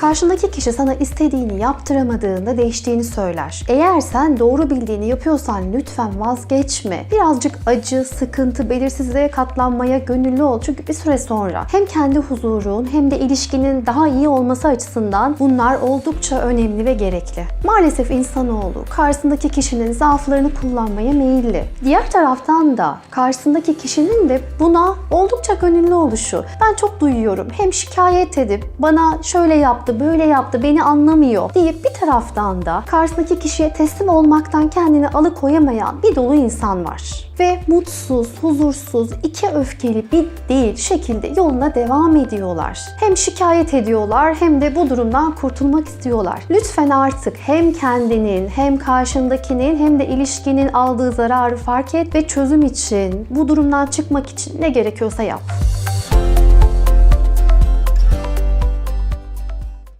Karşındaki kişi sana istediğini yaptıramadığında değiştiğini söyler. Eğer sen doğru bildiğini yapıyorsan lütfen vazgeçme. Birazcık acı, sıkıntı, belirsizliğe katlanmaya gönüllü ol. Çünkü bir süre sonra hem kendi huzurun hem de ilişkinin daha iyi olması açısından bunlar oldukça önemli ve gerekli. Maalesef insanoğlu karşısındaki kişinin zaaflarını kullanmaya meyilli. Diğer taraftan da karşısındaki kişinin de buna oldukça gönüllü oluşu. Ben çok duyuyorum. Hem şikayet edip bana şöyle yaptı, böyle yaptı, beni anlamıyor deyip bir taraftan da karşısındaki kişiye teslim olmaktan kendini alıkoyamayan bir dolu insan var. Ve mutsuz, huzursuz, iki öfkeli bir değil şekilde yoluna devam ediyorlar. Hem şikayet ediyorlar hem de bu durumdan kurtulmak istiyorlar. Lütfen artık hem kendinin hem karşındakinin hem de ilişkinin aldığı zararı fark et ve çözüm için, bu durumdan çıkmak için ne gerekiyorsa yap.